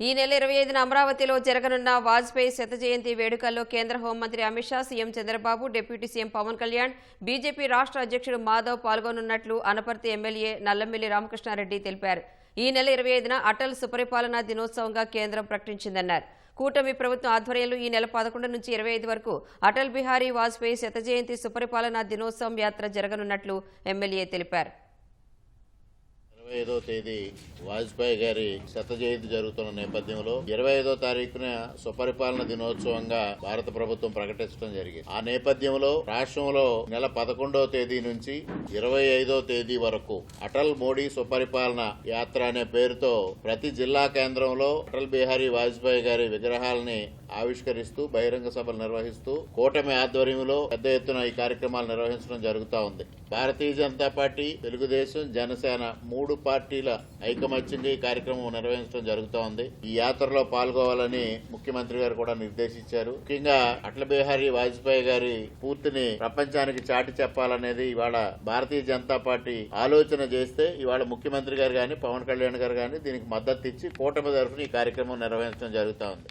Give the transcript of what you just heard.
ఈ నెల ఇరవై ఐదున అమరావతిలో జరగనున్న వాజ్పేయి శత జయంతి వేడుకల్లో కేంద్ర హోంమంత్రి Amit Shah CM Chandrababu deputy CM Pawan Kalyan BJP రాష్ట్ర అధ్యక్షుడు మాధవ్ పాల్గొనున్నట్లు అనపర్తి ఎమ్మెల్యే నల్లమిల్లి రామకృష్ణారెడ్డి తెలిపారు. ఈ నెల ఇరవై ఐదున అటల్ సుపరిపాలనా దినోత్సవంగా కేంద్రం ప్రకటించిందన్నారు. కూటమి ప్రభుత్వం ఆధ్వర్యంలో ఈ నెల పదకొండు నుంచి ఇరవై ఐదు వరకు అటల్ బిహారీ వాజ్పేయి శత జయంతి సుపరిపాలనా దినోత్సవం యాత్ర జరగనున్నట్లు ఎమ్మెల్యే తెలిపారు. ఐదో తేదీ వాజ్పేయి గారి శత జయంతి జరుగుతున్న నేపథ్యంలో ఇరవై ఐదో తారీఖున సుపరిపాలన దినోత్సవంగా భారత ప్రభుత్వం ప్రకటించడం జరిగింది. ఆ నేపథ్యంలో రాష్ట్రంలో నెల పదకొండవ తేదీ నుంచి ఇరవై ఐదో తేదీ వరకు అటల్ మోడీ సుపరిపాలన యాత్ర అనే పేరుతో ప్రతి జిల్లా కేంద్రంలో అటల్ బిహారీ వాజ్పేయి గారి విగ్రహాలని ఆవిష్కరిస్తూ బహిరంగ సభలు నిర్వహిస్తూ కూటమి ఆధ్వర్యంలో పెద్ద ఎత్తున ఈ కార్యక్రమాలు నిర్వహించడం జరుగుతూ ఉంది. భారతీయ జనతా పార్టీ తెలుగుదేశం జనసేన మూడు పార్టీల ఐకమత్యంగా ఈ కార్యక్రమం నిర్వహించడం జరుగుతోంది ఈ యాత్రలో పాల్గొవాలని ముఖ్యమంత్రి గారు కూడా నిర్దేశించారు. ముఖ్యంగా అటల్ బిహారీ వాజ్పేయి గారి పూర్తిని ప్రపంచానికి చాటి చెప్పాలనేది ఇవాళ భారతీయ జనతా పార్టీ ఆలోచన చేస్తే ఇవాళ ముఖ్యమంత్రి గారు గాని పవన్ కళ్యాణ్ గారు గాని దీనికి మద్దతు ఇచ్చి కూటమి తరఫున ఈ కార్యక్రమం నిర్వహించడం జరుగుతోంది